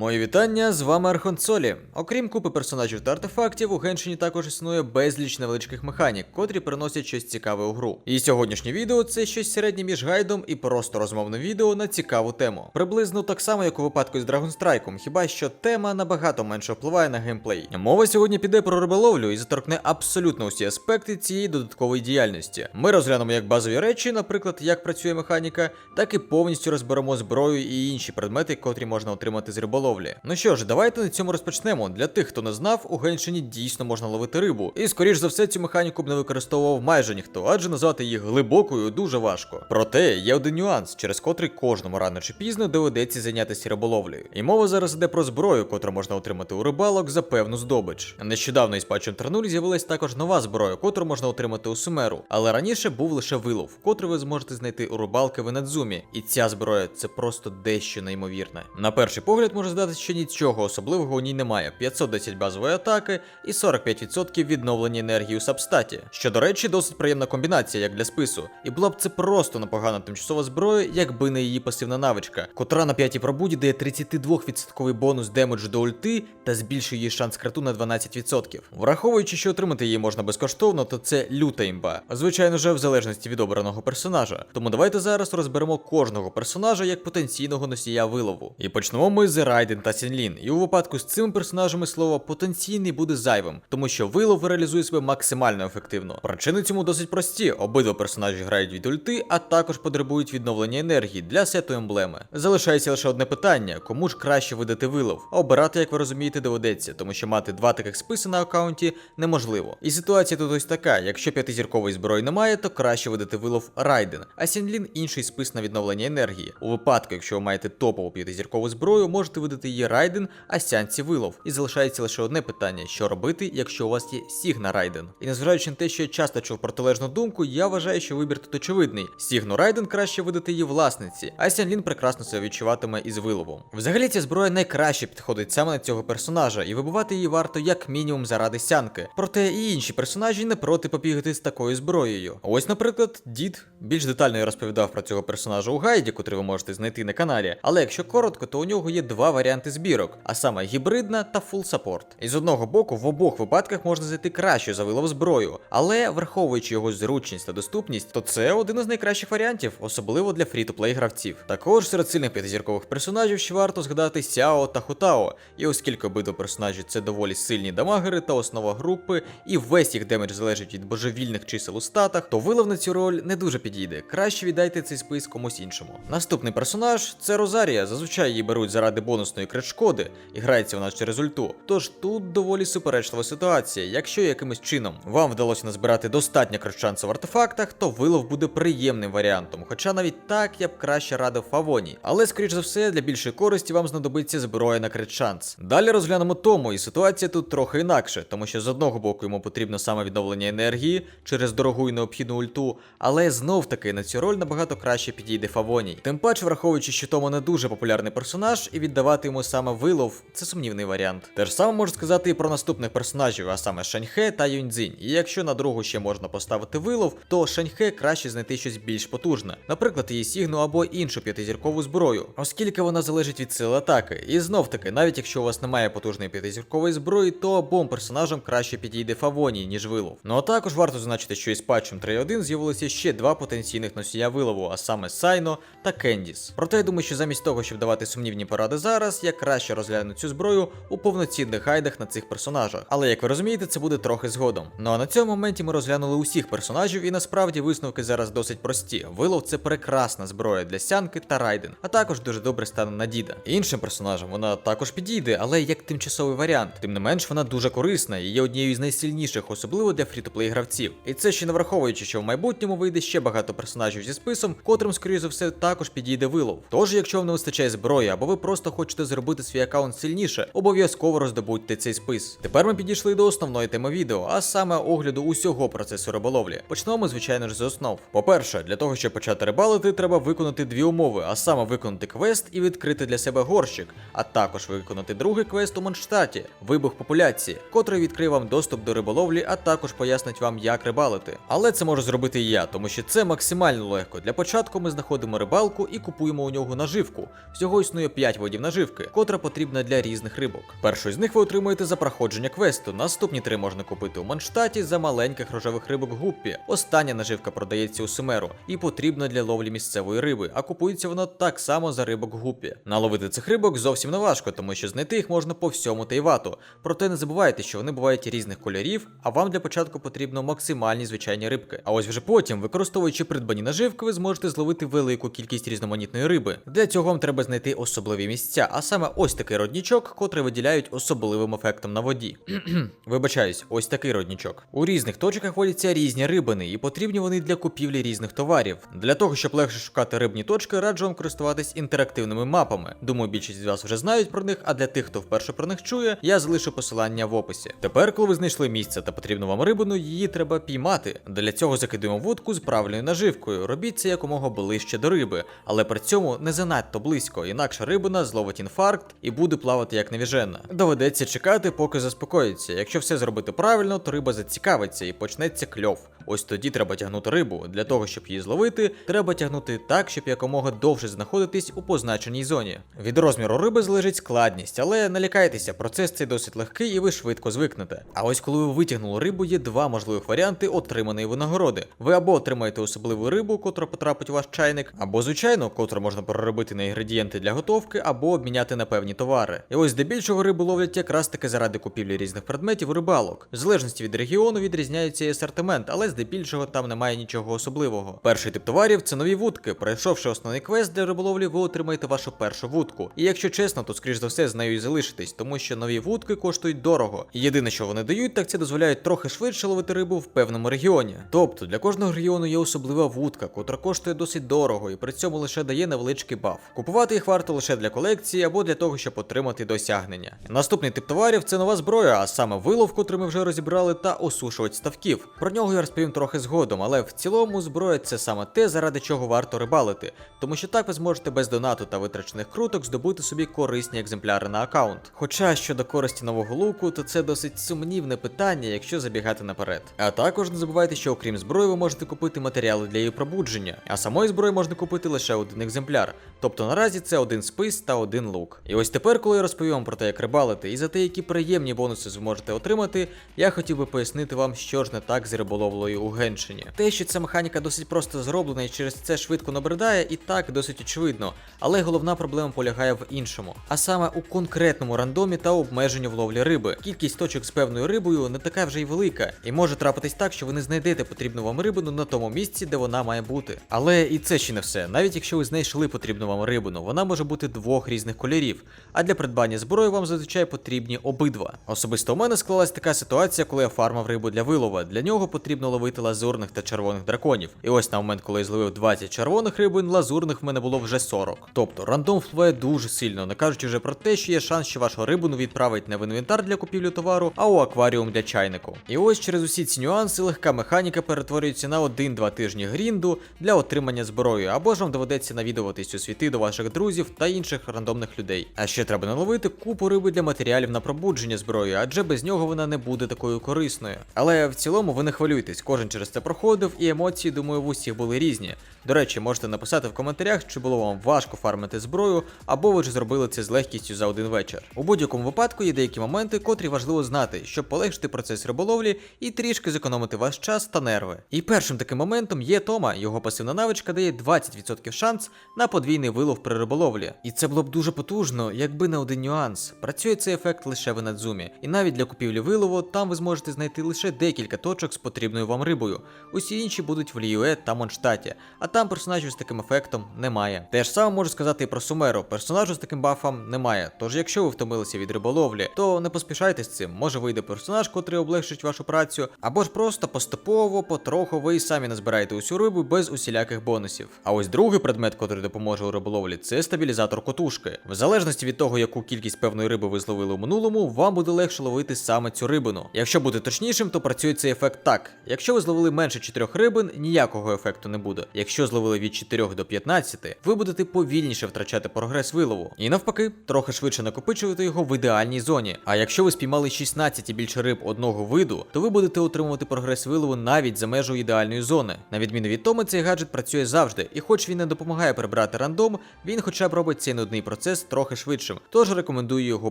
Мої вітання, з вами Архонсолі. Окрім купи персонажів та артефактів, у Геншині також існує безліч невеличких механік, котрі приносять щось цікаве у гру. І сьогоднішнє відео це щось середнє між гайдом і просто розмовне відео на цікаву тему. Приблизно так само, як у випадку з Dragon Strike, хіба що тема набагато менше впливає на геймплей. Мова сьогодні піде про риболовлю і заторкне абсолютно усі аспекти цієї додаткової діяльності. Ми розглянемо як базові речі, наприклад, як працює механіка, так і повністю розберемо зброю і інші предмети, котрі можна отримати з риболовлі. Ну що ж, давайте на цьому розпочнемо. Для тих, хто не знав, у Геншині дійсно можна ловити рибу. І скоріш за все цю механіку б не використовував майже ніхто, адже назвати її глибокою дуже важко. Проте є один нюанс, через котрий кожному рано чи пізно доведеться зайнятися риболовлею. І мова зараз йде про зброю, котру можна отримати у рибалок за певну здобич. Нещодавно із патчем 3.0 з'явилась також нова зброя, котру можна отримати у Сумеру, але раніше був лише вилов, котрий ви зможете знайти у рибалки в Енадзумі. І ця зброя це просто дещо неймовірне. На перший погляд може здатися, що нічого особливого у ній немає: 510 базової атаки і 45% відновлення енергії у сабстаті. Що, до речі, досить приємна комбінація, як для спису. І була б це просто непогана тимчасова зброя, якби не її пасивна навичка, котра на п'ятій пробуді дає 32% бонус демеджу до ульти та збільшує її шанс крату на 12%. Враховуючи, що отримати її можна безкоштовно, то це люта імба. Звичайно же, в залежності від обраного персонажа. Тому давайте зараз розберемо кожного персонажа як потенційного носія вилову. І почнемо ми з Райден та Сінлін. І у випадку з цими персонажами слово потенційний буде зайвим, тому що вилов реалізує себе максимально ефективно. Причини цьому досить прості: обидва персонажі грають від ульти, а також потребують відновлення енергії для сету емблеми. Залишається лише одне питання: кому ж краще видати вилов? Обирати, як ви розумієте, доведеться, тому що мати два таких списи на аккаунті неможливо. І ситуація тут ось така: якщо п'ятизіркової зброї немає, то краще видати вилов Райден, а Сінлін інший спис на відновлення енергії. У випадку, якщо ви маєте топову п'ятизіркову зброю, можете видати її Райден, а сянці вилов. І залишається лише одне питання: що робити, якщо у вас є Сігна Райден. І незважаючи на те, що я часто чув протилежну думку, я вважаю, що вибір тут очевидний. Сігну Райден краще видати її власниці, а Сянлін прекрасно себе відчуватиме із виловом. Взагалі ця зброя найкраще підходить саме на цього персонажа, і вибивати її варто як мінімум заради сянки. Проте і інші персонажі не проти побігати з такою зброєю. Ось, наприклад, дід більш детально я розповідав про цього персонажа у гайді, котрий ви можете знайти на каналі. Але якщо коротко, то у нього є два варіанти збірок, а саме гібридна та фул саппорт. І з одного боку, в обох випадках можна знайти краще за вилов зброю, але враховуючи його зручність та доступність, то це один із найкращих варіантів, особливо для фрі-то-плей гравців. Також серед сильних п'ятизіркових персонажів ще варто згадати Сяо та Хутао. І оскільки обидва персонажі це доволі сильні дамагери та основа групи, і весь їх демедж залежить від божевільних чисел у статах, то вилов на цю роль не дуже підійде. Краще віддайте цей спис комусь іншому. Наступний персонаж це Розарія. Зазвичай її беруть заради бонусної крит шкоди, і грається вона через ульту. Тож тут доволі суперечлива ситуація. Якщо якимось чином вам вдалося назбирати достатньо крит-шансу в артефактах, то вилов буде приємним варіантом. Хоча навіть так я б краще радив Фавоні. Але, скоріш за все, для більшої користі вам знадобиться зброя на крит-шанс. Далі розглянемо тому, і ситуація тут трохи інакше, тому що з одного боку йому потрібно саме відновлення енергії через дорогу і необхідну ульту, але знов таки на цю роль набагато краще підійде Фавоній. Тим паче, враховуючи, що Томо не дуже популярний персонаж, і віддавати йому саме вилов це сумнівний варіант. Те ж саме можу сказати і про наступних персонажів, а саме Шаньхе та Юньцзінь. І якщо на другу ще можна поставити вилов, то Шаньхе краще знайти щось більш потужне, наприклад, її сігну або іншу п'ятизіркову зброю, оскільки вона залежить від сили атаки. І знов таки, навіть якщо у вас немає потужної п'ятизіркової зброї, то обом персонажам краще підійде Фавоній, ніж вилов. Ну а також варто зазначити, що із патчем 3.1 з'явилося ще два потенційних носія вилову, а саме Сайно та Кендіс. Проте я думаю, що замість того, щоб давати сумнівні поради зараз, я краще розгляну цю зброю у повноцінних гайдах на цих персонажах. Але як ви розумієте, це буде трохи згодом. Ну а на цьому моменті ми розглянули усіх персонажів, і насправді висновки зараз досить прості. Вилов це прекрасна зброя для сянки та райден, а також дуже добре стане на діда. Іншим персонажам вона також підійде, але як тимчасовий варіант. Тим не менш, вона дуже корисна і є однією з найсильніших, особливо для фрі-то-плей гравців. І це ще не враховуючи, що в майбутньому вийде ще багато персонажів зі списом, котрим, скоріше за все, також підійде вилов. Тож, якщо вам не вистачає зброї, або ви просто хочете зробити свій аккаунт сильніше, обов'язково роздобудьте цей спис. Тепер ми підійшли до основної теми відео, а саме огляду усього процесу риболовлі. Почнемо ми, звичайно ж, з основ. По-перше, для того, щоб почати рибалити, треба виконати дві умови, а саме виконати квест і відкрити для себе горщик, а також виконати другий квест у Монштаті вибух популяції, котрий відкриє вам доступ до риболовлі, а також пояснить вам, як рибалити. Але це можу зробити і я, тому що це максимально легко. Для початку ми знаходимо рибалку і купуємо у нього наживку. Всього існує 5 видів наживки. Наживки, котра потрібна для різних рибок. Першу з них ви отримуєте за проходження квесту. Наступні три можна купити у Манштаті за маленьких рожевих рибок гуппі. Остання наживка продається у Семеру і потрібна для ловлі місцевої риби, а купується вона так само за рибок гуппі. Наловити цих рибок зовсім не важко, тому що знайти їх можна по всьому Тайвату. Проте не забувайте, що вони бувають різних кольорів, а вам для початку потрібно максимальні звичайні рибки. А ось вже потім, використовуючи придбані наживки, ви зможете зловити велику кількість різноманітної риби. Для цього вам треба знайти особливі місця, а саме ось такий роднічок, котрий виділяють особливим ефектом на воді. Вибачаюсь, ось такий роднічок. У різних точках водяться різні рибини, і потрібні вони для купівлі різних товарів. Для того, щоб легше шукати рибні точки, раджу вам користуватись інтерактивними мапами. Думаю, більшість з вас вже знають про них, а для тих, хто вперше про них чує, я залишу посилання в описі. Тепер, коли ви знайшли місце та потрібну вам рибину, її треба піймати. Для цього закидуємо вудку з правильною наживкою. Робіть це якомога ближче до риби, але при цьому не занадто близько, інакше рибина зловить інфаркт і буде плавати як невіжена. Доведеться чекати, поки заспокоїться. Якщо все зробити правильно, то риба зацікавиться і почнеться кльов. Ось тоді треба тягнути рибу. Для того, щоб її зловити, треба тягнути так, щоб якомога довше знаходитись у позначеній зоні. Від розміру риби залежить складність, але не лякайтеся, процес цей досить легкий і ви швидко звикнете. А ось коли ви витягнули рибу, є два можливих варіанти отриманої винагороди. Ви або отримаєте особливу рибу, котра потрапить у ваш чайник, або звичайно, котру можна переробити на інгредієнти для готовки, або обміняти на певні товари. І ось здебільшого рибу ловлять якраз таки заради купівлі різних предметів рибалок. В залежності від регіону відрізняється і асортимент, але здебільшого там немає нічого особливого. Перший тип товарів це нові вудки. Пройшовши основний квест для риболовлі, ви отримаєте вашу першу вудку. І якщо чесно, то скоріш за все з нею і залишитесь, тому що нові вудки коштують дорого. І єдине, що вони дають, так це дозволяють трохи швидше ловити рибу в певному регіоні. Тобто для кожного регіону є особлива вудка, котра коштує досить дорого і при цьому лише дає невеличкий баф. Купувати їх варто лише для колекції або для того, щоб отримати досягнення. Наступний тип товарів це нова зброя, а саме вилов, котрий ми вже розібрали, та осушувач ставків. Про нього я розповім трохи згодом, але в цілому зброя це саме те, заради чого варто рибалити, тому що так ви зможете без донату та витрачених круток здобути собі корисні екземпляри на аккаунт. Хоча щодо користі нового луку, то це досить сумнівне питання, якщо забігати наперед. А також не забувайте, що окрім зброї, ви можете купити матеріали для її пробудження, а самої зброї можна купити лише один екземпляр. Тобто наразі це один спис та один лук. І ось тепер, коли я розповім вам про те, як рибалити, і за те, які приємні бонуси зможете отримати, я хотів би пояснити вам, що ж не так з риболовлею у Геншині. Те, що ця механіка досить просто зроблена і через це швидко набридає, і так досить очевидно. Але головна проблема полягає в іншому, а саме у конкретному рандомі та обмеженні в ловлі риби. Кількість точок з певною рибою не така вже й велика, і може трапитись так, що ви не знайдете потрібну вам рибину на тому місці, де вона має бути. Але і це ще не все. Навіть якщо ви знайшли потрібну вам рибину, вона може бути двох різних кольорів. А для придбання зброї вам зазвичай потрібні обидва. Особисто у мене склалась така ситуація, коли я фармав рибу для вилова. Для нього потрібно ловити лазурних та червоних драконів. І ось на момент, коли я зловив 20 червоних рибин, лазурних в мене було вже 40. Тобто рандом впливає дуже сильно, не кажучи вже про те, що є шанс, що вашу рибину відправить не в інвентар для купівлі товару, а у акваріум для чайнику. І ось через усі ці нюанси легка механіка перетворюється на 1-2 тижні грінду для отримання зброї, або ж вам доведеться навідуватись у світи до ваших друзів та інших рандомних людей. А ще треба наловити купу риби для матеріалів на пробудження зброї, адже без нього вона не буде такою корисною. Але в цілому ви не хвилюйтесь, кожен через це проходив, і емоції, думаю, в усіх були різні. До речі, можете написати в коментарях, чи було вам важко фармити зброю, або ви ж зробили це з легкістю за один вечір. У будь-якому випадку є деякі моменти, котрі важливо знати, щоб полегшити процес риболовлі і трішки зекономити ваш час та нерви. І першим таким моментом є Тома, його пасивна навичка дає 20% шанс на подвійний вилов при риболовлі. І це було б дуже потужно, якби не один нюанс. Працює цей ефект лише в Надзумі, і навіть для купівлі вилову там ви зможете знайти лише декілька точок з потрібною вам рибою. Усі інші будуть в Ліюе та Монштаті, а там персонажів з таким ефектом немає. Те ж саме можу сказати і про Сумеру. Персонажу з таким бафом немає. Тож, якщо ви втомилися від риболовлі, то не поспішайте з цим. Може вийде персонаж, котрий облегшить вашу працю, або ж просто поступово, потроху ви і самі назбираєте усю рибу без усіляких бонусів. А ось другий предмет, котрий допоможе у риболовлі, це стабілізатор котушки. В залежності від того, яку кількість певної риби ви зловили у минулому, вам буде легше ловити саме цю рибину. Якщо бути точнішим, то працює цей ефект так: якщо ви зловили менше 4 рибин, ніякого ефекту не буде. Якщо зловили від 4 до 15, ви будете повільніше втрачати прогрес вилову. І навпаки, трохи швидше накопичувати його в ідеальній зоні. А якщо ви спіймали 16 і більше риб одного виду, то ви будете отримувати прогрес вилову навіть за межою ідеальної зони. На відміну від тому, цей гаджет працює завжди, і хоч він не допомагає прибрати рандом, він хоча б робить цей нудний процес процес трохи швидшим, тож рекомендую його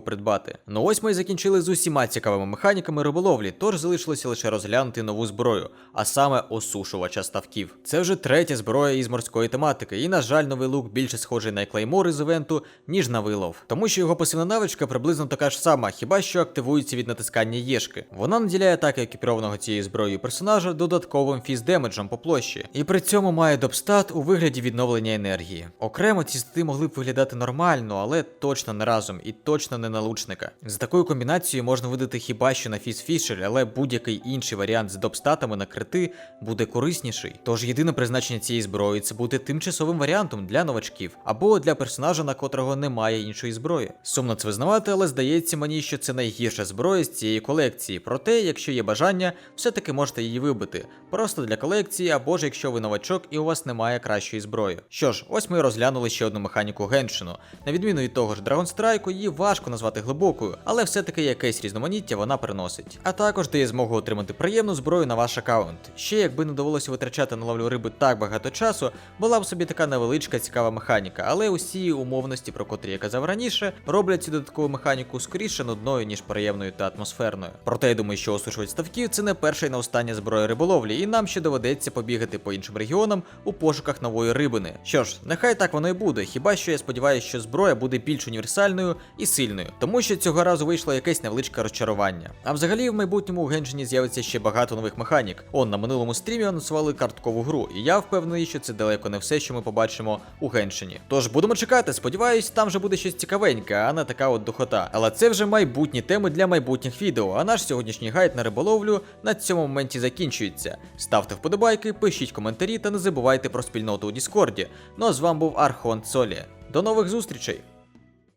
придбати. Ну ось ми і закінчили з усіма цікавими механіками риболовлі, тож залишилося лише розглянути нову зброю, а саме осушувача ставків. Це вже третя зброя із морської тематики, і, на жаль, новий лук більше схожий на клеймор із івенту, ніж на вилов. Тому що його пасивна навичка приблизно така ж сама, хіба що активується від натискання єшки. Вона наділяє атаки екіпірованого цією зброєю персонажа додатковим фіз-демеджем по площі, і при цьому має допстат у вигляді відновлення енергії. Окремо ці стати могли б виглядати нормально, але точно не разом і точно не на лучника. З такою комбінацією можна видати хіба що на фіз фішер, але будь-який інший варіант з допстатами на крити буде корисніший. Тож єдине призначення цієї зброї це бути тимчасовим варіантом для новачків або для персонажа, на котрого немає іншої зброї. Сумно це визнавати, але здається мені, що це найгірша зброя з цієї колекції. Проте, якщо є бажання, все-таки можете її вибити. Просто для колекції, або ж якщо ви новачок і у вас немає кращої зброї. Що ж, ось ми розглянули ще одну механіку Геншину. Відміну від того ж Dragon Strike, її важко назвати глибокою, але все-таки якесь різноманіття вона приносить. А також дає змогу отримати приємну зброю на ваш аккаунт. Ще якби не довелося витрачати на ловлю риби так багато часу, була б собі така невеличка цікава механіка, але усі умовності, про котрі я казав раніше, роблять цю додаткову механіку скоріше нудною, ніж приємною та атмосферною. Проте я думаю, що осушувач ставків це не перша і не остання зброя риболовлі, і нам ще доведеться побігати по іншим регіонам у пошуках нової рибини. Що ж, нехай так воно і буде, хіба що я сподіваюся, що зброя буде більш універсальною і сильною, тому що цього разу вийшло якесь невеличке розчарування. А взагалі в майбутньому у Геншині з'явиться ще багато нових механік. Он на минулому стрімі анонсували карткову гру, і я впевнений, що це далеко не все, що ми побачимо у Геншині. Тож будемо чекати, сподіваюсь, там вже буде щось цікавеньке, а не така от духота. Але це вже майбутні теми для майбутніх відео. А наш сьогоднішній гайд на риболовлю на цьому моменті закінчується. Ставте вподобайки, пишіть коментарі та не забувайте про спільноту у Діскорді. Ну а з вами був Архон Солі. До нових зустрічей!